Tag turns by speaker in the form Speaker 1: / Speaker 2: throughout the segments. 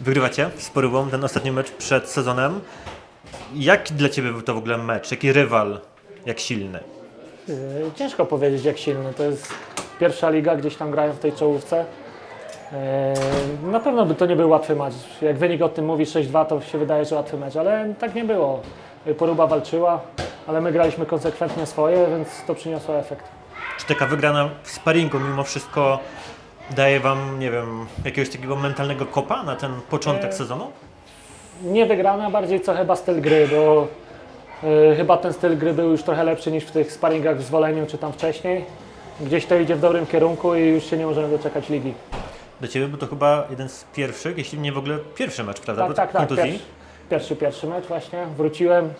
Speaker 1: Wygrywacie z Porywą ten ostatni mecz przed sezonem. Jaki dla Ciebie był to w ogóle mecz? Jaki rywal? Jak silny?
Speaker 2: Yy, Ciężko powiedzieć jak silny. To jest pierwsza liga, gdzieś tam grają w tej czołówce. Yy, Na pewno by to nie był łatwy mecz. Jak wynik o tym mówi 6-2, to się wydaje, że łatwy mecz, ale tak nie było. Poruba walczyła, ale my graliśmy konsekwentnie swoje, więc to przyniosło efekt.
Speaker 1: Czy taka wygrana w sparingu mimo wszystko daje Wam, nie wiem, jakiegoś takiego mentalnego kopa na ten początek
Speaker 2: Nie.
Speaker 1: sezonu?
Speaker 2: Nie wygrana, bardziej co chyba styl gry, bo yy, chyba ten styl gry był już trochę lepszy niż w tych sparingach w zwoleniu czy tam wcześniej. Gdzieś to idzie w dobrym kierunku i już się nie możemy doczekać ligi.
Speaker 1: Dla Ciebie był to chyba jeden z pierwszych, jeśli nie w ogóle pierwszy mecz, prawda?
Speaker 2: Tak,
Speaker 1: Bo
Speaker 2: tak, tak.
Speaker 1: kontuzji.
Speaker 2: Pierwszy, pierwszy, pierwszy mecz właśnie. Wróciłem.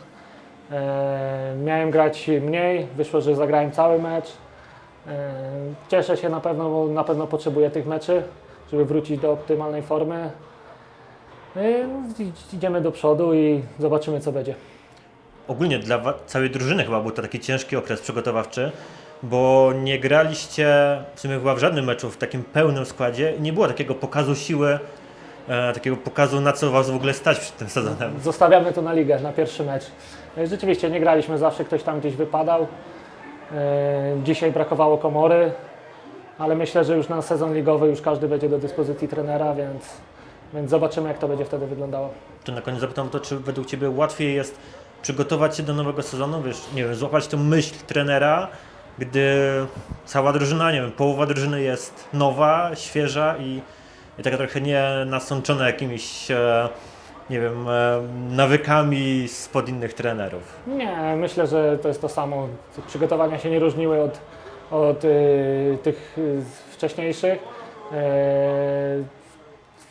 Speaker 2: E, miałem grać mniej, wyszło, że zagrałem cały mecz. E, cieszę się na pewno, bo na pewno potrzebuję tych meczy, żeby wrócić do optymalnej formy. E, idziemy do przodu i zobaczymy co będzie.
Speaker 1: Ogólnie dla całej drużyny chyba był to taki ciężki okres przygotowawczy, bo nie graliście w sumie chyba w żadnym meczu w takim pełnym składzie nie było takiego pokazu siły, e, takiego pokazu na co Was w ogóle stać przed tym sezonem.
Speaker 2: Zostawiamy to na ligę, na pierwszy mecz. Rzeczywiście nie graliśmy zawsze, ktoś tam gdzieś wypadał. E, Dzisiaj brakowało komory, ale myślę, że już na sezon ligowy już każdy będzie do dyspozycji trenera, więc, więc zobaczymy jak to będzie wtedy wyglądało.
Speaker 1: To na koniec zapytam to, czy według Ciebie łatwiej jest przygotować się do nowego sezonu, wiesz, nie wiem, złapać tę myśl trenera, gdy cała drużyna, nie wiem, połowa drużyny jest nowa, świeża i, i taka trochę nie nasączona jakimiś, e, nie wiem, e, nawykami spod innych trenerów.
Speaker 2: Nie, myślę, że to jest to samo. Przygotowania się nie różniły od, od y, tych y, wcześniejszych, e,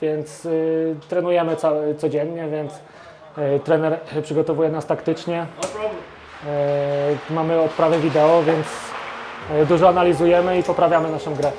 Speaker 2: więc y, trenujemy ca- codziennie, więc y, trener przygotowuje nas taktycznie. E, mamy odprawę wideo, więc e, dużo analizujemy i poprawiamy naszą grę.